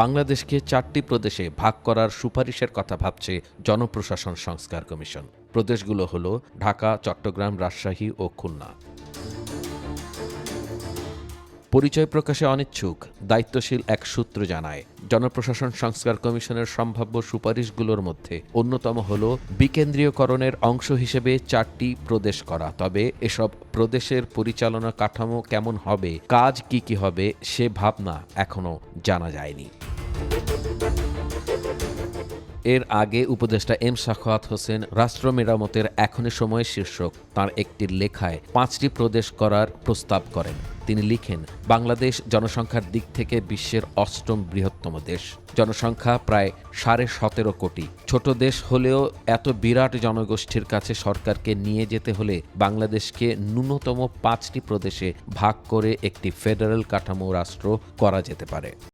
বাংলাদেশকে চারটি প্রদেশে ভাগ করার সুপারিশের কথা ভাবছে জনপ্রশাসন সংস্কার কমিশন। প্রদেশগুলো হল ঢাকা, চট্টগ্রাম, রাজশাহী ও খুলনা। পরিচয় প্রকাশে অনিচ্ছুক, দায়িত্বশীল এক সূত্র জানায়, জনপ্রশাসন সংস্কার কমিশনের সম্ভাব্য সুপারিশগুলোর মধ্যে অন্যতম হল বিকেন্দ্রীয়করণের অংশ হিসেবে চারটি প্রদেশ করা। তবে এসব প্রদেশের পরিচালনা কাঠামো কেমন হবে, কাজ কি কি হবে, সে ভাবনা এখনও জানা যায়নি। এর আগে উপদেষ্টা এম সাখাওয়াত হোসেন রাষ্ট্র মেরামতের এখনই সময় শীর্ষক তার একটি লেখায় পাঁচটি প্রদেশ করার প্রস্তাব করেন। তিনি লিখেন, বাংলাদেশ জনসংখ্যার দিক থেকে বিশ্বের অষ্টম বৃহত্তম দেশ। জনসংখ্যা প্রায় সাড়ে সতেরো কোটি। ছোট দেশ হলেও এত বিরাট জনগোষ্ঠীর কাছে সরকারকে নিয়ে যেতে হলে বাংলাদেশকে ন্যূনতম পাঁচটি প্রদেশে ভাগ করে একটি ফেডারেল কাঠামো রাষ্ট্র করা যেতে পারে।